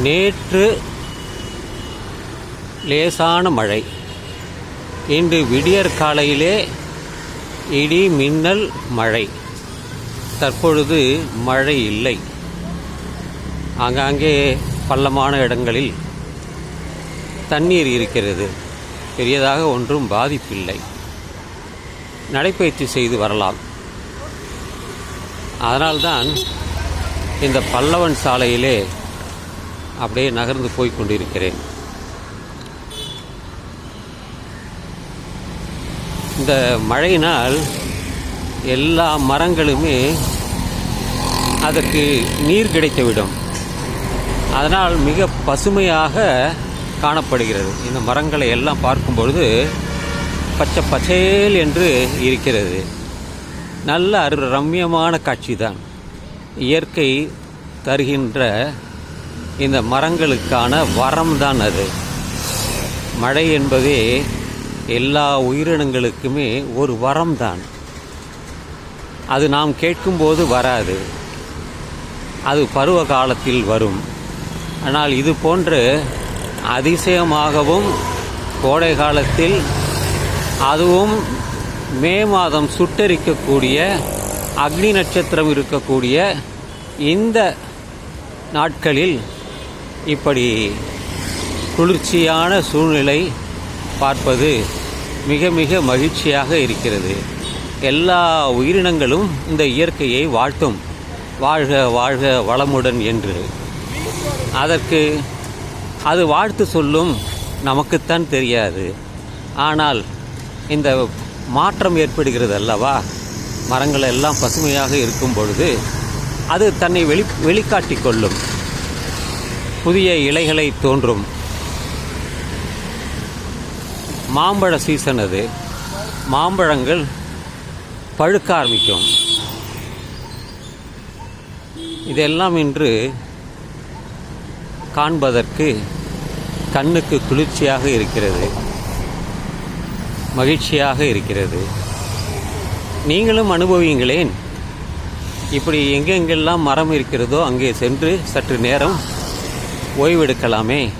நேற்று லேசான மழை. இன்று விடியற் காலையிலே இடி மின்னல் மழை. தற்பொழுது மழை இல்லை. ஆங்காங்கே பள்ளமான இடங்களில் தண்ணீர் இருக்கிறது. பெரியதாக ஒன்றும் பாதிப்பில்லை. நடைப்பயிற்சி செய்து வரலாம். அதனால்தான் இந்த பல்லவன் சாலையிலே அப்படியே நகர்ந்து போய் கொண்டிருக்கிறேன். இந்த மழையினால் எல்லா மரங்களுமே அதற்கு நீர் கிடைத்துவிடும். அதனால் மிக பசுமையாக காணப்படுகிறது. இந்த மரங்களை எல்லாம் பார்க்கும் பொழுது பச்சை பச்சேல் என்று இருக்கிறது. நல்ல அரு ரம்யமான காட்சி தான் இயற்கை தருகின்ற இந்த மரங்களுக்கான வரம் தான் அது. மழை என்பதே எல்லா உயிரினங்களுக்குமே ஒரு வரம் தான் அது நாம் கேட்கும்போது வராது. அது பருவ காலத்தில் வரும். ஆனால் இது போன்று அதிசயமாகவும் கோடை காலத்தில் அதுவும் மே மாதம் சுட்டரிக்கக்கூடிய அக்னி நட்சத்திரம் இருக்கக்கூடிய இந்த நாட்களில் இப்படி குளிர்ச்சியான சூழ்நிலை பார்ப்பது மிக மிக மகிழ்ச்சியாக இருக்கிறது. எல்லா உயிரினங்களும் இந்த இயற்கையை வாழ்த்தும். வாழ்க வாழ்க வளமுடன் என்று. அதற்கு அது வாழ்த்து சொல்லும் நமக்குத்தான் தெரியாது. ஆனால் இந்த மாற்றம் ஏற்படுகிறது அல்லவா மரங்கள் எல்லாம் பசுமையாக இருக்கும் பொழுது அது தன்னை வெளி வெளிக்காட்டி கொள்ளும். புதிய இலைகளை தோன்றும். மாம்பழ சீசன் அது. மாம்பழங்கள் பழுக்க ஆரம்பிக்கும். இதெல்லாம் இன்று காண்பதற்கு கண்ணுக்கு குளிர்ச்சியாக இருக்கிறது. மகிழ்ச்சியாக இருக்கிறது. நீங்களும் அனுபவியுங்களேன். இப்படி எங்கெங்கெல்லாம் மரம் இருக்கிறதோ அங்கே சென்று சற்று நேரம் ஓய்வெடுக்கலாமே.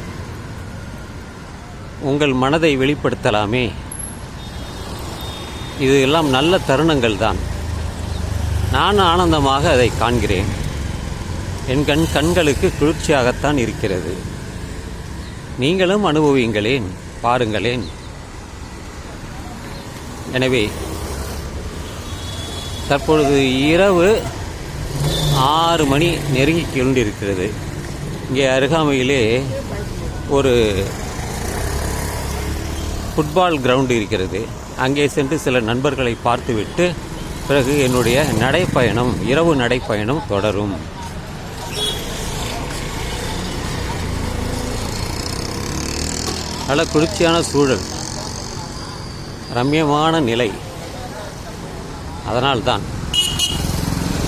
உங்கள் மனதை வெளிப்படுத்தலாமே. இது எல்லாம் நல்ல தருணங்கள் தான். நான் ஆனந்தமாக அதை காண்கிறேன். என் கண் கண்களுக்கு குளிர்ச்சியாகத்தான் இருக்கிறது. நீங்களும் அனுபவியுங்களேன் பாருங்களேன். எனவே தற்பொழுது இரவு ஆறு மணி நெருங்கி கொண்டிருக்கிறது. இங்கே அருகாமையிலே ஒரு ஃபுட்பால் கிரவுண்டு இருக்கிறது. அங்கே சென்று சில நண்பர்களை பார்த்துவிட்டு பிறகு என்னுடைய நடைப்பயணம் இரவு நடைப்பயணம் தொடரும். நல்ல குளிர்ச்சியான சூழல். ரம்யமான நிலை. அதனால்தான்